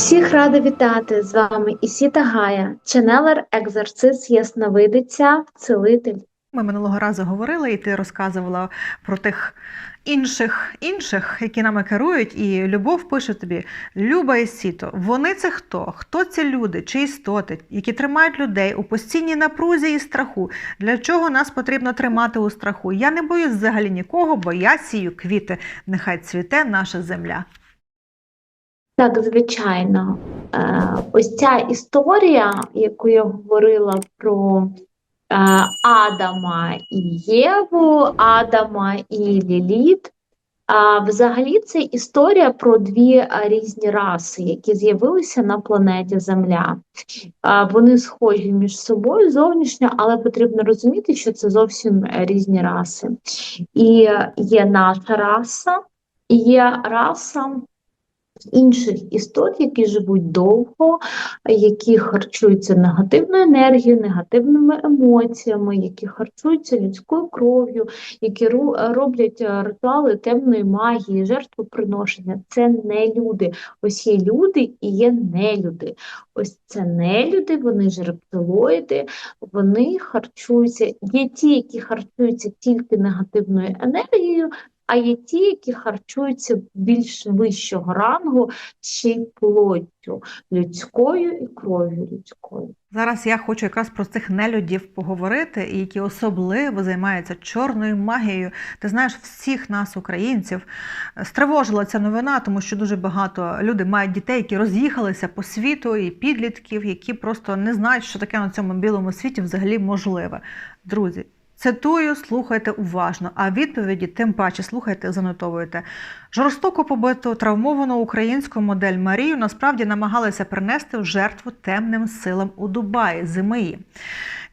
Всіх рада вітати з вами Ісіта Гая, ченелер, екзорцист, ясновидиця, целитель. Ми минулого разу говорили, і ти розказувала про тих інших, інших, які нами керують, і любов пише тобі: Люба і сіто. Вони це хто? Хто ці люди чи істоти, які тримають людей у постійній напрузі і страху? Для чого нас потрібно тримати у страху? Я не боюсь взагалі нікого, бо я сію квіти. Нехай цвіте наша земля. Так, звичайно, Е, ось ця історія, яку я говорила про е, Адама і Єву, Адама і Ліліт. А взагалі це історія про дві е, різні раси, які з'явилися на планеті Земля. А, Вони схожі між собою зовнішньо, але потрібно розуміти, що це зовсім е, різні раси. І є наша раса, і є раса інших істот, які живуть довго, які харчуються негативною енергією, негативними емоціями, які харчуються людською кров'ю, які роблять е, ритуали темної магії, жертвоприношення. Це не люди. Ось є люди і є нелюди. Ось це нелюди, вони ж вони харчуються. Є ті, які харчуються тільки негативною енергією, а є ті, які харчуються більш вищого рангу, ще й плоттю людською і кров'ю людською. Зараз я хочу якраз про цих нелюдів поговорити, і які особливо займаються чорною магією. Ти знаєш, всіх нас, українців, стривожила ця новина, тому що дуже багато людей мають дітей, які роз'їхалися по світу, і підлітків, які просто не знають, що таке на цьому білому світі взагалі можливе. Друзі. Цитую, слухайте уважно, а відповіді тим паче слухайте, занотовуйте. Жорстоко побиту травмовану українську модель Марію насправді намагалися принести в жертву темним силам у Дубаї ЗМІ.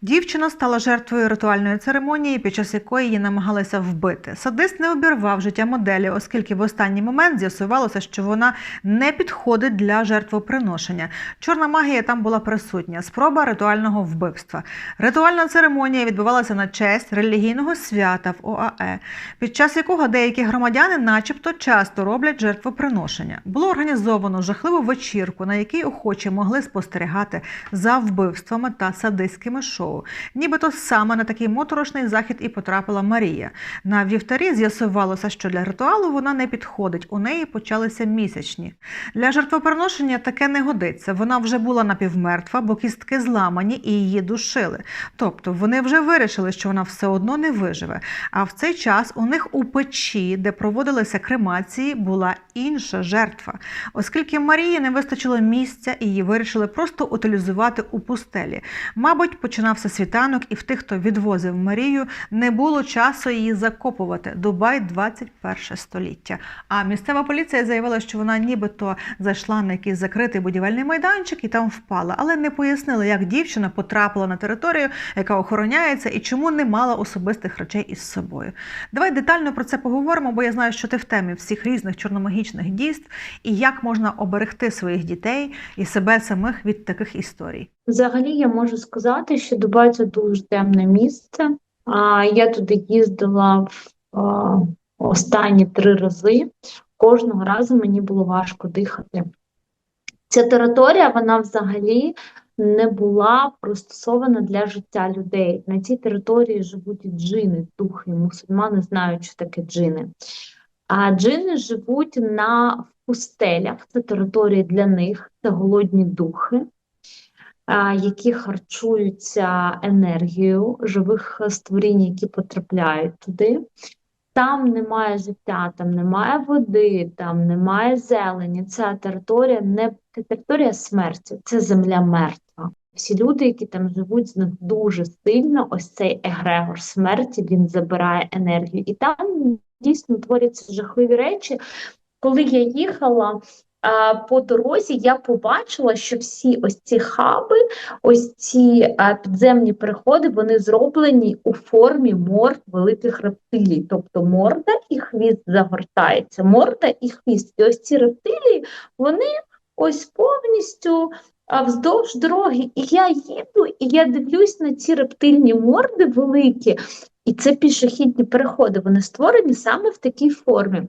Дівчина стала жертвою ритуальної церемонії, під час якої її намагалися вбити. Садист не обірвав життя моделі, оскільки в останній момент з'ясувалося, що вона не підходить для жертвоприношення. Чорна магія там була присутня. Спроба ритуального вбивства. Ритуальна церемонія відбувалася на честь релігійного свята в ОАЕ, під час якого деякі громадяни, начебто, часто роблять жертвоприношення. Було організовано жахливу вечірку, на якій охочі могли спостерігати за вбивствами та садистськими шоу. Нібито саме на такий моторошний захід і потрапила Марія. На вівтарі з'ясувалося, що для ритуалу вона не підходить. У неї почалися місячні. Для жертвоприношення таке не годиться. Вона вже була напівмертва, бо кістки зламані і її душили. Тобто вони вже вирішили, що вона все одно не виживе. А в цей час у них у печі, де проводилися кремації, була інша жертва. Оскільки Марії не вистачило місця, її вирішили просто утилізувати у пустелі. Мабуть, починався світанок, і в тих, хто відвозив Марію, не було часу її закопувати. Дубай 21 століття. А місцева поліція заявила, що вона нібито зайшла на якийсь закритий будівельний майданчик і там впала, але не пояснили, як дівчина потрапила на територію, яка охороняється, і чому не мала особистих речей із собою. Давай детально про це поговоримо, бо я знаю, що ти в темі всіх різних чорномагічних дійств і як можна оберегти своїх дітей і себе самих від таких історій. Взагалі, я можу сказати, що Дубай це дуже темне місце. А я туди їздила в останні три рази. Кожного разу мені було важко дихати. Ця територія, вона взагалі не була пристосована для життя людей. На цій території живуть джини, духи. Мусульмани знають, що таке джини. А джини живуть на пустелях. Це території для них, це голодні духи які харчуються енергією живих створінь, які потрапляють туди. Там немає життя, там немає води, там немає зелені. Ця територія не це територія смерті, це земля мертва. Всі люди, які там живуть, з них дуже сильно ось цей егрегор смерті він забирає енергію. І там дійсно творяться жахливі речі. Коли я їхала по дорозі, я побачила, що всі ось ці хаби, ось ці підземні переходи, вони зроблені у формі морд великих рептилій. Тобто морда і хвіст загортається, морда і хвіст. І ось ці рептилії, вони ось повністю а, вздовж дороги. І я їду, і я дивлюсь на ці рептильні морди великі, і це пішохідні переходи. Вони створені саме в такій формі.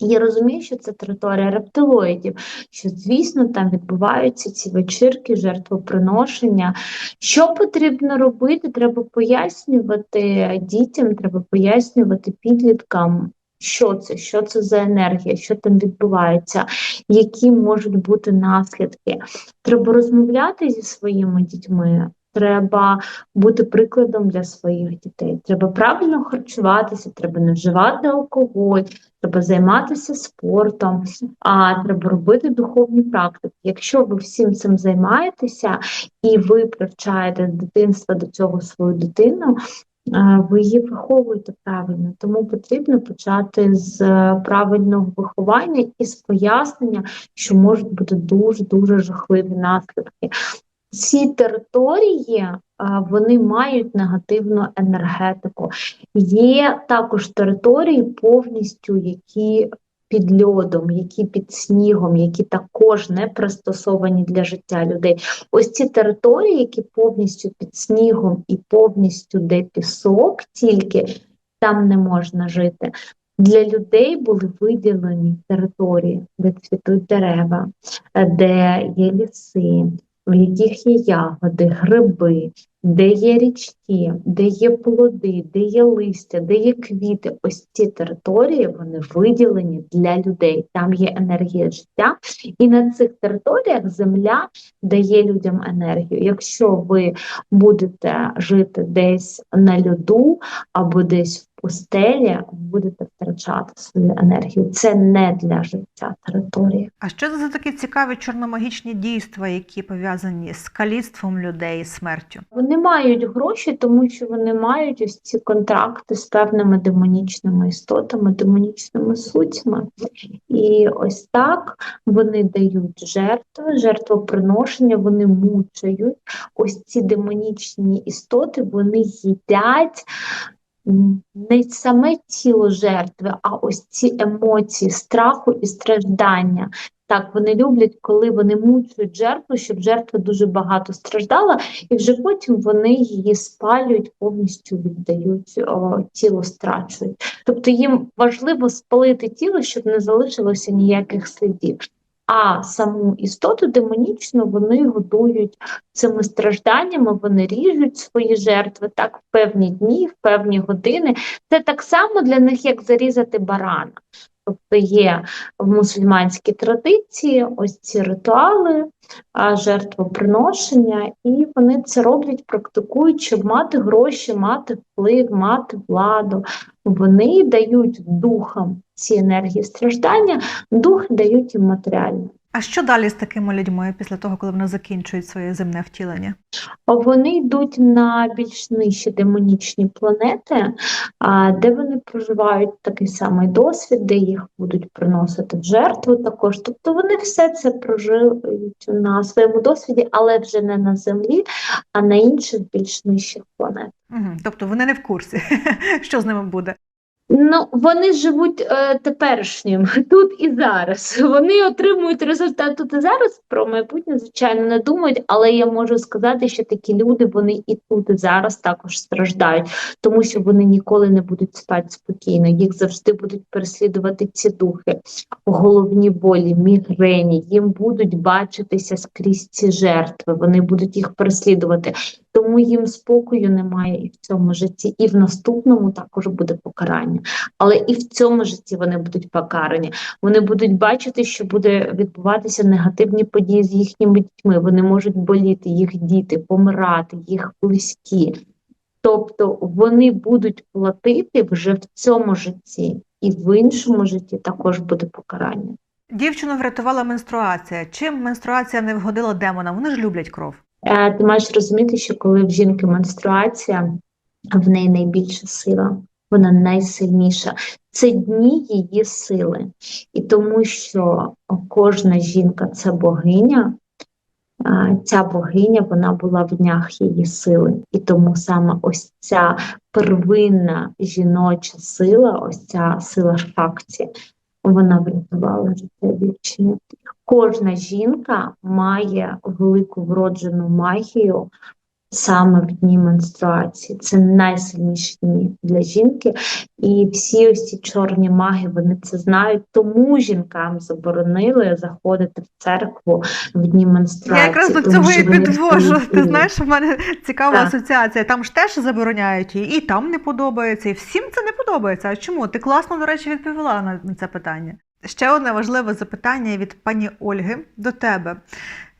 Я розумію, що це територія рептилоїдів, що, звісно, там відбуваються ці вечірки, жертвоприношення. Що потрібно робити? Треба пояснювати дітям, треба пояснювати підліткам, що це, що це за енергія, що там відбувається, які можуть бути наслідки. Треба розмовляти зі своїми дітьми. Треба бути прикладом для своїх дітей. Треба правильно харчуватися, треба не вживати алкоголь, треба займатися спортом, а треба робити духовні практики. Якщо ви всім цим займаєтеся і ви привчаєте з дитинства до цього свою дитину, е, ви її виховуєте правильно, тому потрібно почати з е, правильного виховання і з пояснення, що можуть бути дуже дуже жахливі наслідки. Ці території е, вони мають негативну енергетику. Є також території повністю, які під льодом, які під снігом, які також не пристосовані для життя людей. Ось ці території, які повністю під снігом і повністю де пісок, тільки там не можна жити. Для людей були виділені території, де цвітуть дерева, е, де є ліси, в яких є ягоди, гриби, де є річки, де є плоди, де є листя, де є квіти. Ось ці території вони виділені для людей. Там є енергія життя, і на цих територіях земля дає людям енергію. Якщо ви будете жити десь на льоду або десь в пустелі, ви будете втрачати свою енергію. Це не для життя території. А що це за такі цікаві чорномагічні дійства, які пов'язані з каліцтвом людей і смертю? Вони мають гроші, тому що вони мають ось ці контракти з певними демонічними істотами, демонічними сутями. І ось так вони дають жертви, жертвоприношення, вони мучають. Ось ці демонічні істоти, вони їдять. Не саме тіло жертви, а ось ці емоції страху і страждання. Так, вони люблять, коли вони мучують жертву, щоб жертва дуже багато страждала, і вже потім вони її спалюють, повністю віддають, о, тіло страчують. Тобто їм важливо спалити тіло, щоб не залишилося ніяких слідів. А саму істоту демонічну вони годують цими стражданнями, вони ріжуть свої жертви так в певні дні, в певні години. Це так само для них, як зарізати барана. Тобто є в мусульманській традиції ось ці ритуали, жертвоприношення, і вони це роблять, практикують, щоб мати гроші, мати вплив, мати владу. Вони дають духам ці енергії страждання, духи дають їм матеріальне. А що далі з такими людьми після того, коли вони закінчують своє земне втілення? Вони йдуть на більш нижчі демонічні планети, де вони проживають такий самий досвід, де їх будуть приносити в жертву також. Тобто вони все це проживають на своєму досвіді, але вже не на землі, а на інших більш нижчих планетах. Угу. Тобто вони не в курсі, що з ними буде. Ну, вони живуть е, теперішнім тут і зараз. Вони отримують результат тут і зараз. Про майбутнє, звичайно, не думають, але я можу сказати, що такі люди вони і тут, і зараз також страждають, тому що вони ніколи не будуть спати спокійно. Їх завжди будуть переслідувати ці духи, головні болі, мігрені. Їм будуть бачитися скрізь ці жертви. Вони будуть їх переслідувати. Тому їм спокою немає і в цьому житті, і в наступному також буде покарання. Але і в цьому житті вони будуть покарані. Вони будуть бачити, що буде відбуватися негативні події з їхніми дітьми. Вони можуть боліти, їх діти, помирати, їх близькі. Тобто вони будуть платити вже в цьому житті, і в іншому житті також буде покарання. Дівчину врятувала менструація. Чим менструація не вгодила демонам? Вони ж люблять кров. Е, Ти маєш розуміти, що коли в жінки менструація, в неї найбільша сила, вона найсильніша. Це дні її сили. І тому що кожна жінка це богиня, ця богиня вона була в днях її сили. І тому саме ось ця первинна жіноча сила, ось ця сила шакті, вона врятувала життя дівчини. Кожна жінка має велику вроджену магію саме в дні менструації. Це найсильніші дні для жінки. І всі ось ці чорні маги вони це знають, тому жінкам заборонили заходити в церкву в дні менструації. Я якраз до цього і підвожу. Ти знаєш, в мене цікава Так. асоціація. Там ж теж забороняють її, і там не подобається, і всім це не подобається. А чому? Ти класно, до речі, відповіла на на це питання. Ще одне важливе запитання від пані Ольги до тебе.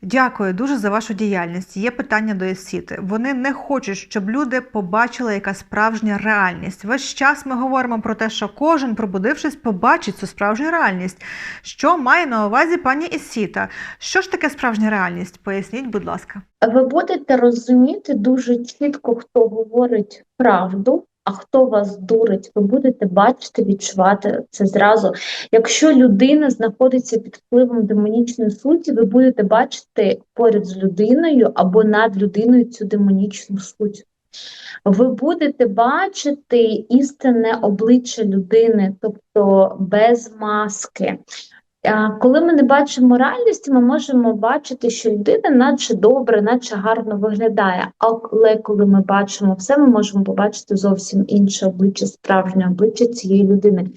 Дякую дуже за вашу діяльність. Є питання до Есіти. Вони не хочуть, щоб люди побачили, яка справжня реальність. Весь час ми говоримо про те, що кожен, пробудившись, побачить цю справжню реальність. Що має на увазі пані Есіта? Що ж таке справжня реальність? Поясніть, будь ласка. ви будете розуміти дуже чітко, хто говорить правду, а хто вас дурить. Ви будете бачити, відчувати це зразу. Якщо людина знаходиться під впливом демонічної суті, ви будете бачити поряд з людиною або над людиною цю демонічну суть. Ви будете бачити істинне обличчя людини, тобто без маски. Коли ми не бачимо реальності, ми можемо бачити, що людина наче добре, наче гарно виглядає. Але коли ми бачимо все, ми можемо побачити зовсім інше обличчя, справжнє обличчя цієї людини.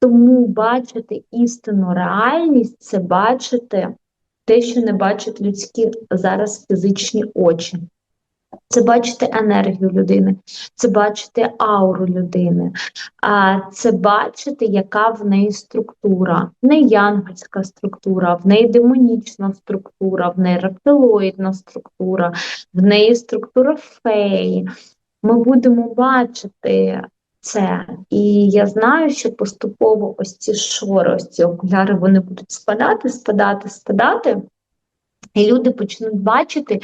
Тому бачити істинну реальність це бачити те, що не бачать людські зараз фізичні очі. Це бачити енергію людини, це бачити ауру людини, це бачити, яка в неї структура, в неї янгольська структура, в неї демонічна структура, в неї рептилоїдна структура, в неї структура феї. Ми будемо бачити це. І я знаю, що поступово ось ці шори, ось ці окуляри, вони будуть спадати, спадати, спадати. І люди почнуть бачити,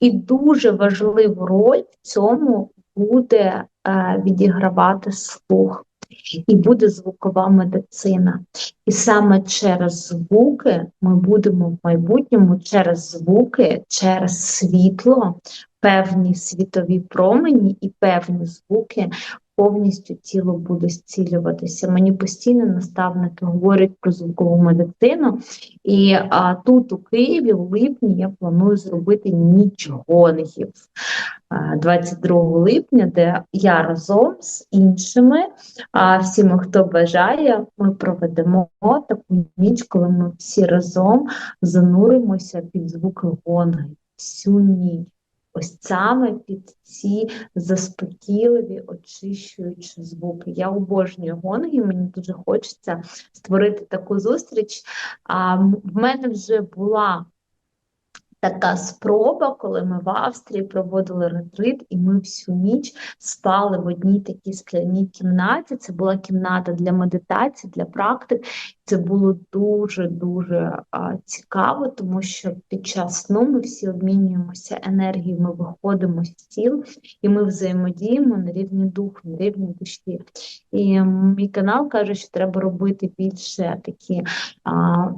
і дуже важливу роль в цьому буде е, відігравати слух, і буде звукова медицина. І саме через звуки ми будемо в майбутньому через звуки, через світло, певні світові промені і певні звуки. Повністю тіло буде зцілюватися. Мені постійно наставники говорять про звукову медицину, і а, тут у Києві в липні я планую зробити ніч гонгів 22 липня, де я разом з іншими, а, всіми, хто бажає, ми проведемо таку ніч, коли ми всі разом зануримося під звуки гонгів всю ніч. Ось саме під ці заспокійливі, очищуючі звуки. Я обожнюю гонги, мені дуже хочеться створити таку зустріч. А в мене вже була така спроба, коли ми в Австрії проводили ретрит, і ми всю ніч спали в одній такій скляній кімнаті. Це була кімната для медитації, для практик. Це було дуже-дуже цікаво, тому що під час сну ми всі обмінюємося енергією, ми виходимо з тіл і ми взаємодіємо на рівні духу, на рівні душі. І мій канал каже, що треба робити більше такі. А,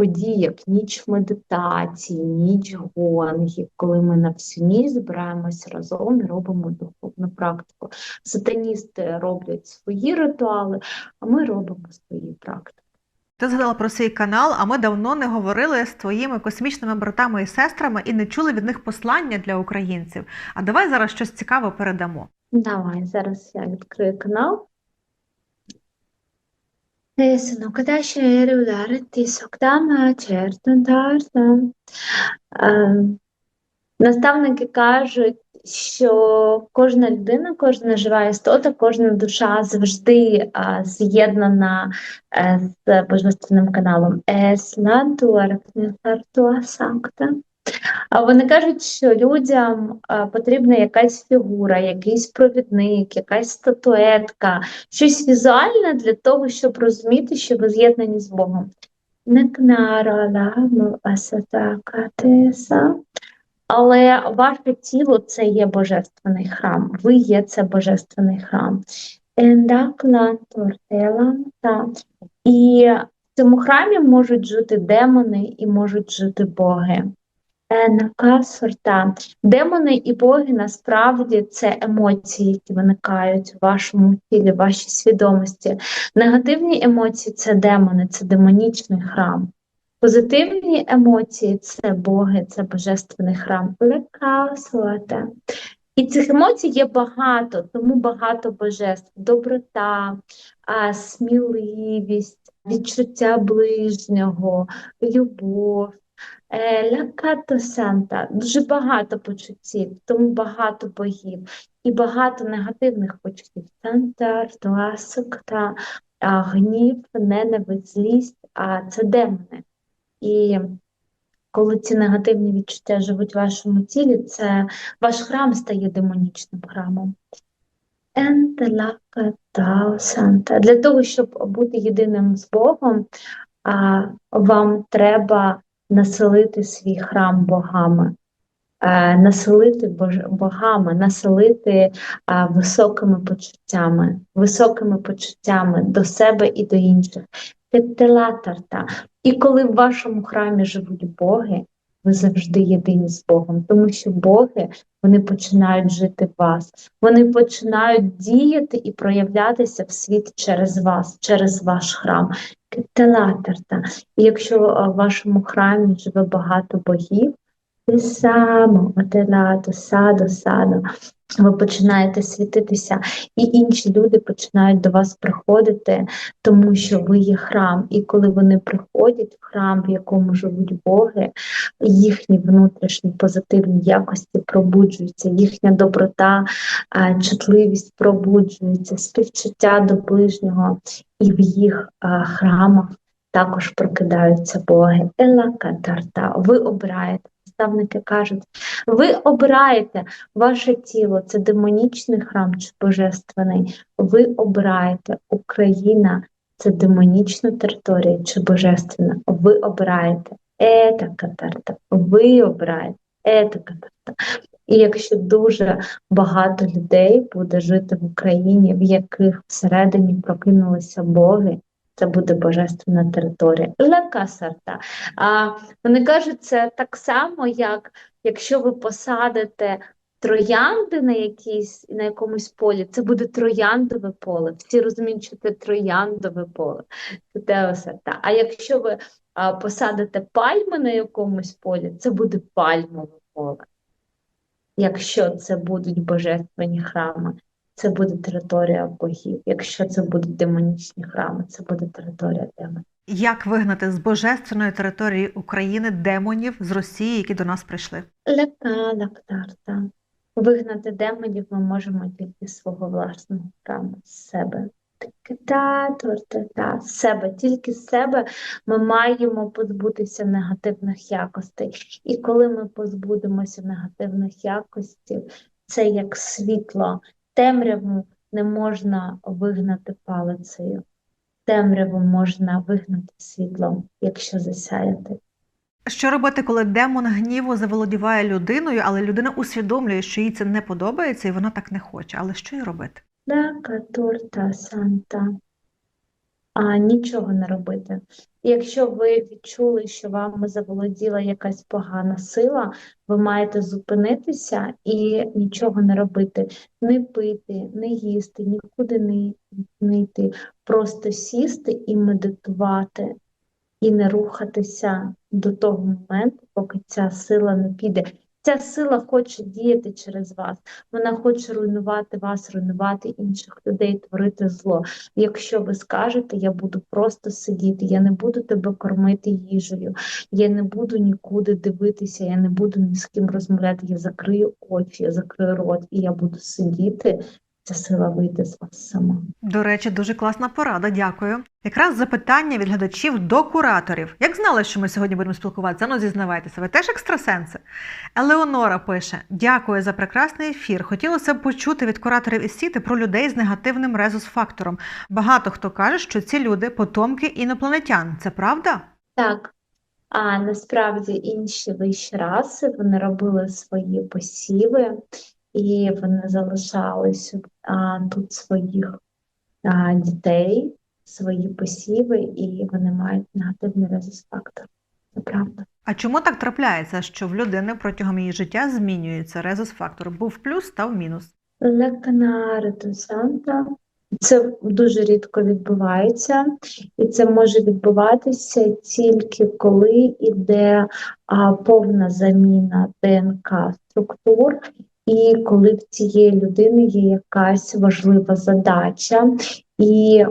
події, як ніч медитації, ніч гонгів, коли ми на всю ніч збираємось разом і робимо духовну практику. Сатаністи роблять свої ритуали, а ми робимо свої практики. Ти згадала про свій канал, а ми давно не говорили з твоїми космічними братами і сестрами і не чули від них послання для українців. А давай зараз щось цікаве передамо. Давай, зараз я відкрию канал. Sono кадаші регулярити соктама чертонтарта. Наставники кажуть, що кожна людина, кожна жива істота, кожна душа завжди а, з'єднана з божественним каналом. Es la duerme sartua sancta. А вони кажуть, що людям потрібна якась фігура, якийсь провідник, якась статуетка, щось візуальне для того, щоб розуміти, що ви з'єднані з Богом. Але ваше тіло це є божественний храм. Ви є це божественний храм. І в цьому храмі можуть жити демони і можуть жити боги. Енакасорта. Демони і боги насправді це емоції, які виникають у вашому тілі, в вашій свідомості. Негативні емоції це демони, це демонічний храм. Позитивні емоції це Боги, це божественний храм. Лекасуате. І цих емоцій є багато, тому багато божеств: доброта, сміливість, відчуття ближнього, любов. Е, Лякато Санта, дуже багато почуттів, тому багато богів і багато негативних почуттів. Санта, а, гнів, ненависть, злість, а це демони. І коли ці негативні відчуття живуть в вашому тілі, це ваш храм стає демонічним храмом. Для того, щоб бути єдиним з Богом, вам треба населити свій храм богами, е, населити богами, населити а, високими почуттями, високими почуттями до себе і до інших. Тетелатарта. І коли в вашому храмі живуть боги, ви завжди єдині з Богом, тому що боги вони починають жити в вас, вони починають діяти і проявлятися в світ через вас, через ваш храм. Телатерта. І якщо в вашому храмі живе багато богів, ви само отелато, садо, садо, ви починаєте світитися, і інші люди починають до вас приходити, тому що ви є храм. І коли вони приходять в храм, в якому живуть боги, їхні внутрішні позитивні якості пробуджуються, їхня доброта, чутливість пробуджується, співчуття до ближнього, і в їх храмах також прокидаються боги. Ела катарта, ви обираєте. Наставники кажуть, ви обираєте ваше тіло, це демонічний храм чи божественний. Ви обираєте Україна, це демонічна територія чи божественна. Ви обираєте ета катарта. Ви обираєте ета катарта. І якщо дуже багато людей буде жити в Україні, в яких всередині прокинулися боги, це буде божественна територія. Лека сарта. А вони кажуть, це так само, як якщо ви посадите троянди на якійсь на якомусь полі, це буде трояндове поле. Всі розуміють, що це трояндове поле. Це теосарта. А якщо ви а, посадите пальми на якомусь полі, це буде пальмове поле. Якщо це будуть божественні храми, це буде територія богів. Якщо це будуть демонічні храми, це буде територія демонів. Як вигнати з божественної території України демонів з Росії, які до нас прийшли? Лека лактарта. Вигнати демонів ми можемо тільки з свого власного храму, з себе. Та, та, з себе, тільки з себе ми маємо позбутися негативних якостей. І коли ми позбудемося негативних якостей, це як світло. Темряву не можна вигнати палицею. Темряву можна вигнати світлом, якщо засяяти. Що робити, коли демон гніву заволодіває людиною, але людина усвідомлює, що їй це не подобається, і вона так не хоче. Але що їй робити? Да, катурта санта. А нічого не робити. І Якщо ви відчули, що вами заволоділа якась погана сила, ви маєте зупинитися і нічого не робити, не пити, не їсти, нікуди не йти. Просто сісти і медитувати, і не рухатися до того моменту, поки ця сила не піде. Ця сила хоче діяти через вас. Вона хоче руйнувати вас, руйнувати інших людей, творити зло. Якщо ви скажете, я буду просто сидіти, я не буду тебе кормити їжею, я не буду нікуди дивитися, я не буду ні з ким розмовляти, я закрию очі, я закрию рот, і я буду сидіти, ця сила вийде з вас сама. До речі, дуже класна порада, дякую. Якраз запитання від глядачів до кураторів. Як знали, що ми сьогодні будемо спілкуватися? Ну, зізнавайтеся, ви теж екстрасенси? Елеонора пише: Дякую за прекрасний ефір. Хотілося б почути від кураторів із сіти про людей з негативним резус-фактором. Багато хто каже, що ці люди потомки інопланетян. Це правда? Так, а насправді інші вищі раси вони робили свої посіви, і вони залишались а, тут своїх а, дітей, свої посіви, і вони мають негативний резус-фактор. Це правда. А чому так трапляється, що в людини протягом її життя змінюється резус-фактор? Був плюс, став мінус. Леканариту Санта. Це дуже рідко відбувається, і це може відбуватися тільки коли йде а, повна заміна ДНК структур, і коли в цієї людини є якась важлива задача, і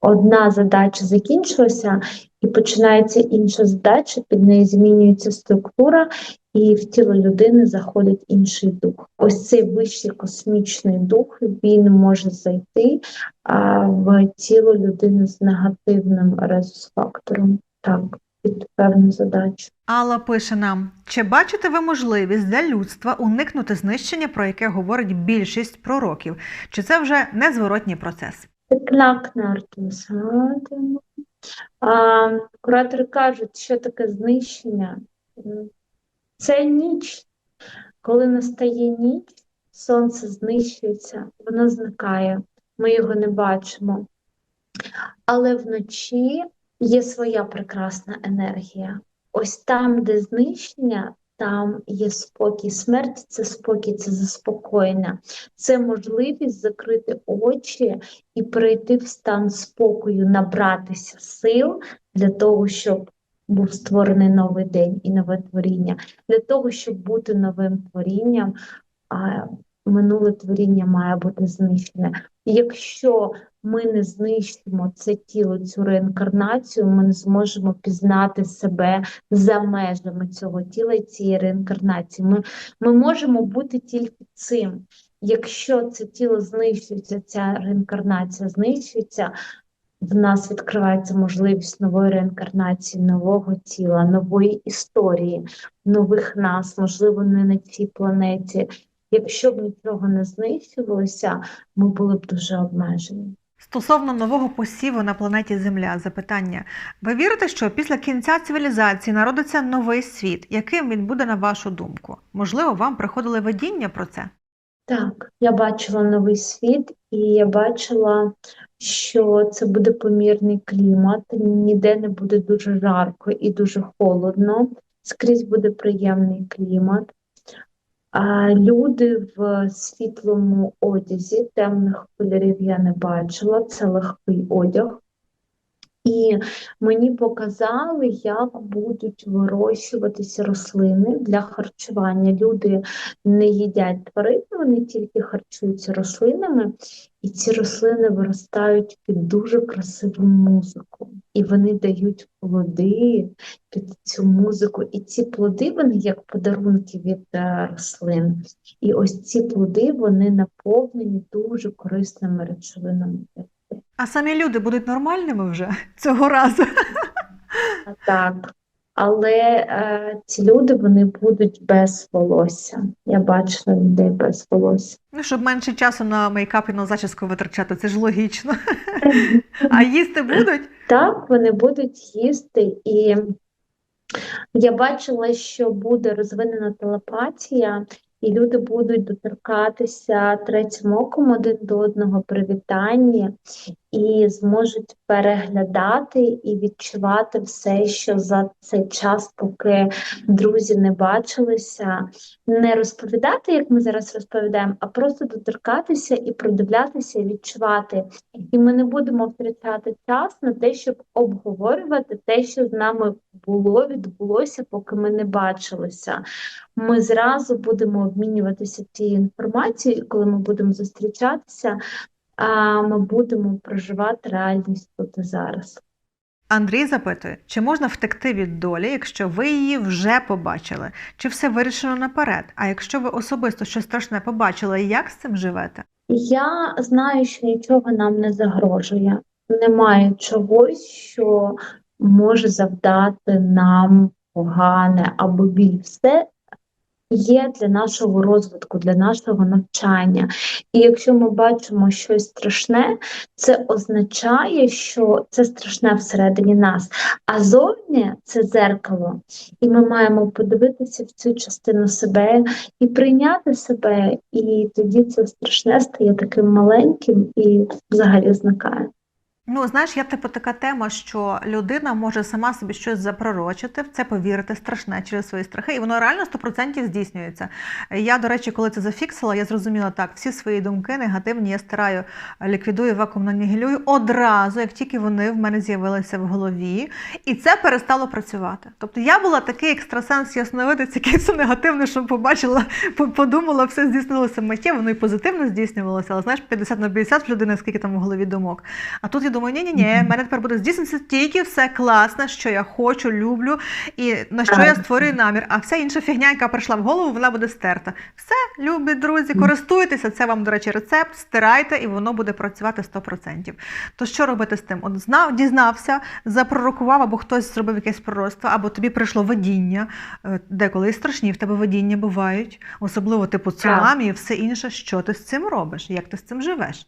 одна задача закінчилася, і починається інша задача, під нею змінюється структура, і в тіло людини заходить інший дух. Ось цей вищий космічний дух він може зайти а, в тіло людини з негативним резус-фактором. Так, під певну задачу. Алла пише нам: чи бачите ви можливість для людства уникнути знищення, про яке говорить більшість пророків? Чи це вже незворотній процес? А, Куратори кажуть, що таке знищення. Це ніч. Коли настає ніч, сонце знищується, воно зникає, ми його не бачимо. Але вночі є своя прекрасна енергія. Ось там, де знищення, там є спокій. Смерть це спокій, це заспокоєння, це можливість закрити очі і перейти в стан спокою, набратися сил для того, щоб був створений новий день і нове творіння. Для того, щоб бути новим творінням, минуле творіння має бути знищене. Якщо ми не знищимо це тіло, цю реінкарнацію, ми не зможемо пізнати себе за межами цього тіла і цієї реінкарнації. Ми, ми можемо бути тільки цим. Якщо це тіло знищується, ця реінкарнація знищується, в нас відкривається можливість нової реінкарнації, нового тіла, нової історії, нових нас, можливо, не на цій планеті. Якщо б нічого не знищувалося, ми були б дуже обмежені. Стосовно нового посіву на планеті Земля, запитання: ви вірите, що після кінця цивілізації народиться новий світ? Яким він буде на вашу думку? Можливо, вам приходили видіння про це? Так, я бачила новий світ, і я бачила, що це буде помірний клімат, ніде не буде дуже жарко і дуже холодно, скрізь буде приємний клімат. Люди в світлому одязі, темних кольорів я не бачила, це легкий одяг. І мені показали, як будуть вирощуватися рослини для харчування. Люди не їдять тварин, вони тільки харчуються рослинами, і ці рослини виростають під дуже красиву музику. І вони дають плоди під цю музику. І ці плоди, вони як подарунки від е, рослин. І ось ці плоди вони наповнені дуже корисними речовинами. А самі люди будуть нормальними вже цього разу. Так, але е, ці люди вони будуть без волосся. Я бачила людей без волосся. Ну, щоб менше часу на мейкап і на зачіску витрачати, це ж логічно. А їсти будуть? Так, вони будуть їсти, і я бачила, що буде розвинена телепатія, і люди будуть доторкатися третім оком один до одного при вітанні і зможуть переглядати і відчувати все, що за цей час, поки друзі не бачилися, не розповідати, як ми зараз розповідаємо, а просто доторкатися і продивлятися, і відчувати. І ми не будемо втрачати час на те, щоб обговорювати те, що з нами було, відбулося, поки ми не бачилися. Ми зразу будемо обмінюватися цією інформацією, коли ми будемо зустрічатися, а ми будемо проживати реальність тут і зараз. Андрій запитує, чи можна втекти від долі, якщо ви її вже побачили, чи все вирішено наперед? А якщо ви особисто щось страшне побачили, як з цим живете? Я знаю, що нічого нам не загрожує. Немає чогось, що може завдати нам погане або біль. Все є для нашого розвитку, для нашого навчання. І якщо ми бачимо щось страшне, це означає, що це страшне всередині нас. А зовні це дзеркало, і ми маємо подивитися в цю частину себе і прийняти себе, і тоді це страшне стає таким маленьким і взагалі зникає. Ну, знаєш, я типу така тема, що людина може сама собі щось запророчити, в це повірити страшне через свої страхи, і воно реально 100% здійснюється. Я, до речі, коли це зафіксила, я зрозуміла так, всі свої думки негативні я стираю, ліквідую, вакуумно нігілюю одразу, як тільки вони в мене з'явилися в голові, і це перестало працювати. Тобто я була такий екстрасенс ясновидець, який все негативне, що побачила, подумала, все здійснилося миттєво, воно і позитивно здійснювалося, але знаєш, 50 на 50 в людини, скільки там у голові думок. А тут я думаю, ні, ні, в мене тепер буде здійснитися тільки все класне, що я хочу, люблю, і на що я створюю намір. А вся інша фігня, яка прийшла в голову, вона буде стерта. Все, любі друзі, користуйтеся. Це вам, до речі, рецепт, стирайте, і воно буде працювати 100%. То що робити з тим? От знав, дізнався, запророкував, або хтось зробив якесь пророцтво, або тобі прийшло видіння, е, деколи і страшні в тебе видіння бувають, особливо типу цунамі і все інше. Що ти з цим робиш? Як ти з цим живеш?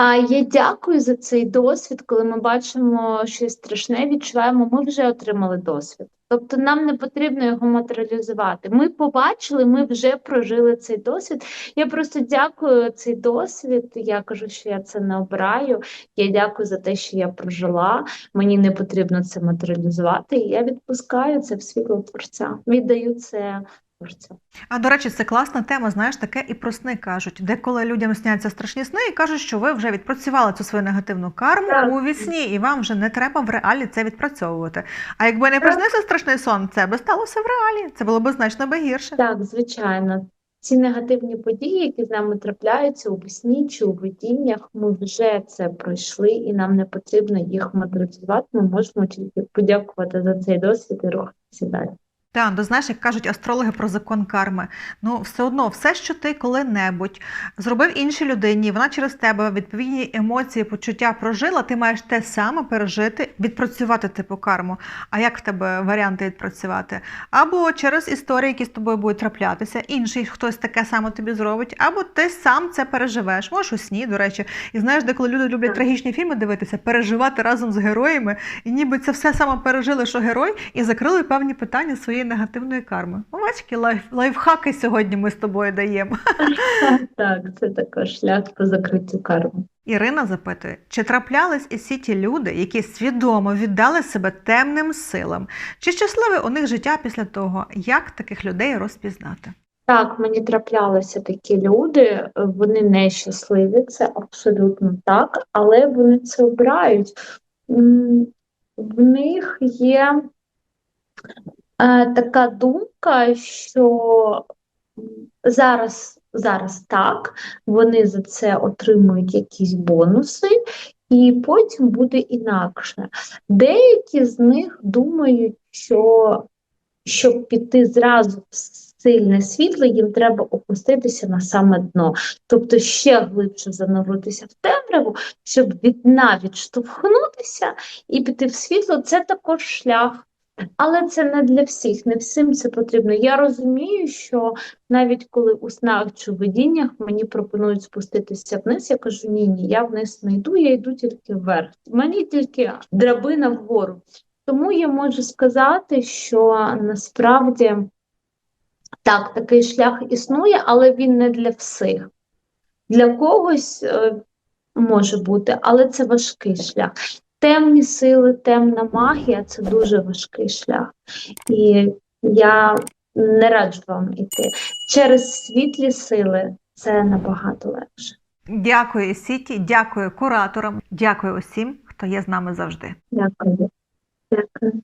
А я дякую за цей досвід. Коли ми бачимо щось страшне, відчуваємо, ми вже отримали досвід. Тобто нам не потрібно його матеріалізувати. Ми побачили, ми вже прожили цей досвід. Я просто дякую цей досвід. Я кажу, що я це не обираю. Я дякую за те, що я прожила. Мені не потрібно це матеріалізувати. І я відпускаю це в світло творця. Віддаю це А до речі, це класна тема. Знаєш, таке і про сни кажуть. Деколи людям сняться страшні сни і кажуть, що ви вже відпрацювали цю свою негативну карму Так. у вісні, і вам вже не треба в реалі це відпрацьовувати. А якби не приснився страшний сон, це би сталося в реалі. Це було б значно би гірше. Так, звичайно. Ці негативні події, які з нами трапляються у весні чи у видіннях, ми вже це пройшли, і нам не потрібно їх матеріалізувати. Ми можемо тільки подякувати за цей досвід і рухатися далі. Так, то знаєш, як кажуть астрологи про закон карми. Ну, все одно, все, що ти коли-небудь зробив іншій людині, вона через тебе відповідні емоції, почуття прожила, ти маєш те саме пережити, відпрацювати типу карму. А як в тебе варіанти відпрацювати? Або через історії, які з тобою будуть траплятися, інший хтось таке саме тобі зробить, або ти сам це переживеш. Можеш у сні, до речі. І знаєш, деколи люди люблять трагічні фільми дивитися, переживати разом з героями, і ніби це все саме пережили, що герой, і закрили певні питання своєї негативної карми. Ну, лайф, лайфхаки сьогодні ми з тобою даємо. Так, це також шлях по закриттю карми. Ірина запитує, чи траплялись із сіті люди, які свідомо віддали себе темним силам? Чи щасливе у них життя після того? Як таких людей розпізнати? Так, мені траплялися такі люди, вони нещасливі, це абсолютно так, але вони це обирають. В них є така думка, що зараз, зараз так, вони за це отримують якісь бонуси, і потім буде інакше. Деякі з них думають, що щоб піти зразу в сильне світло, їм треба опуститися на саме дно, тобто ще глибше зануритися в темряву, щоб від дна відштовхнутися і піти в світло. Це також шлях. Але це не для всіх, не всім це потрібно. Я розумію, що навіть коли у снах чи видіннях мені пропонують спуститися вниз, я кажу: ні, ні, я вниз не йду, я йду тільки вверх. Мені тільки драбина вгору. Тому я можу сказати, що насправді так, такий шлях існує, але він не для всіх. Для когось е, може бути, але це важкий шлях. Темні сили, темна магія це дуже важкий шлях. І я не раджу вам іти. Через світлі сили це набагато легше. Дякую Сіті, дякую кураторам, дякую усім, хто є з нами завжди. Дякую. Дякую.